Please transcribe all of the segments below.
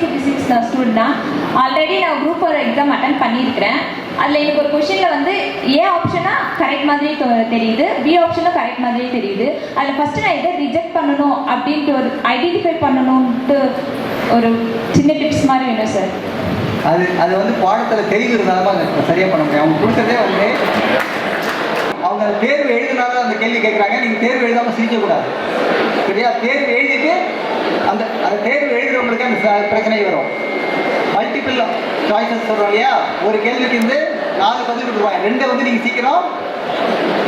Student தான். Already நான் group ஒரு எக்ஸாம் அட்டன் பண்ணியிருக்கிறேன். அதில் எனக்கு ஒரு கொஷினில் வந்து ஏ ஆப்ஷனாக கரெக்ட் மாதிரி தெரியுது. பி ஆப்ஷனும் கரெக்ட் மாதிரி தெரியுது. அதில் ஃபஸ்ட்டு நான் எதை ரிஜெக்ட் பண்ணணும் அப்படின்ட்டு ஒரு ஐடென்டிஃபை பண்ணணும்ட்டு ஒரு சின்ன டிப்ஸ் மாதிரி வேணும் சார் அது அது வந்து பாடத்தில் தெளிவு இருந்தாலும் தான் சரியாக பண்ண முடியும். அவங்க கொடுத்ததே வந்து அவங்க தேர்வு எழுதினாலும் அந்த கேள்வி கேட்குறாங்க. நீங்கள் தேர்வு எழுதாமல் சிரிக்கக்கூடாது. சரியா? தேர்வு எழுதிட்டு அந்த அந்த தேர்வு எழுதுறவங்களுக்கு அந்த பிரச்சனை வரும். மல்டிபிள் சாய்ஸஸ் சொல்கிறோம் இல்லையா? ஒரு கேள்விக்கு வந்து நாலு பதில் கொடுப்பாங்க. ரெண்டை வந்து நீங்கள் சீக்கிரம்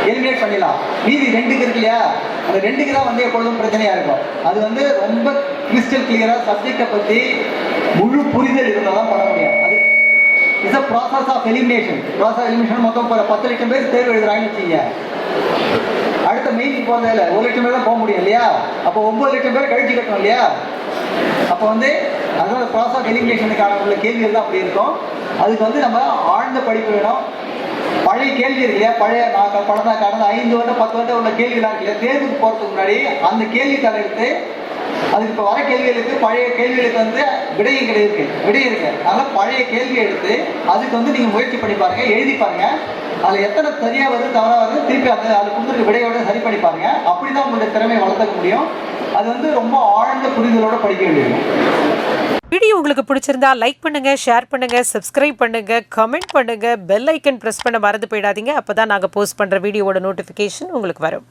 எலிமினேட் பண்ணிடலாம். மீதி ரெண்டுக்கு இருக்கு இல்லையா? அந்த ரெண்டுக்கு தான் வந்து எப்பொழுதும் பிரச்சனையாக இருக்கும். அது வந்து ரொம்ப கிறிஸ்டல் கிளியராக சப்ஜெக்டை பற்றி முழு புரிதல் இருந்தால் தான் பண்ண முடியும். அது it's a process of elimination process elimination மொத்தம் பத்து லட்சம் பேர் தேர்வு எழுதுறாங்கன்னு வச்சுங்க அடுத்த மெயினுக்கு போகிறதில்ல ஒரு லட்சம் பேர் தான் போக முடியும் இல்லையா? அப்போ ஒம்பது லட்சம் பேர் கழிச்சு கட்டணும் இல்லையா? அப்போ வந்து அதனால ப்ராசஸ் ஆஃப் எலிமினேஷனுக்கான உள்ள கேள்விகள் தான் அப்படி இருக்கும். அதுக்கு வந்து நம்ம ஆழ்ந்த படிப்பு வேணும். பழைய கேள்வி இருக்கு இல்லையா? பழைய நான் க- கடந்த கடந்த ஐந்து வருடம் பத்து வருடம் உள்ள கேள்விகளாக இருக்கு இல்லையா? தேர்வுக்கு போகிறதுக்கு முன்னாடி அந்த கேள்வித்தாள் எடுத்து அதுக்கு இப்போ வர கேள்விகளுக்கு பழைய கேள்விகளுக்கு வந்து விடையும் கிடையாது. விடை இருக்கு. அதனால் பழைய கேள்வி எடுத்து அதுக்கு வந்து நீங்கள் முயற்சி பண்ணி பாருங்கள் எழுதி பாருங்கள் அதில் எத்தனை சரியாக வருது தவறாக வருது திருப்பி அந்த அது கொடுத்துருக்க விடையோட சரி பண்ணி பாருங்க. அப்படி தான் உங்களுடைய திறமை வளர்த்துக்க முடியும். அது வந்து ரொம்ப ஆழ்ந்த புரிதலோட படிக்க வேண்டியது. வீடியோ உங்களுக்கு பிடிச்சிருந்தா லைக் பண்ணுங்க ஷேர் பண்ணுங்க சப்ஸ்கிரைப் பண்ணுங்க கமெண்ட் பண்ணுங்க பெல் ஐக்கன் பிரஸ் பண்ண மறந்து போயிடாதீங்க. அப்பதான் நாங்கள் போஸ்ட் பண்ற வீடியோவோட நோட்டிஃபிகேஷன் உங்களுக்கு வரும்.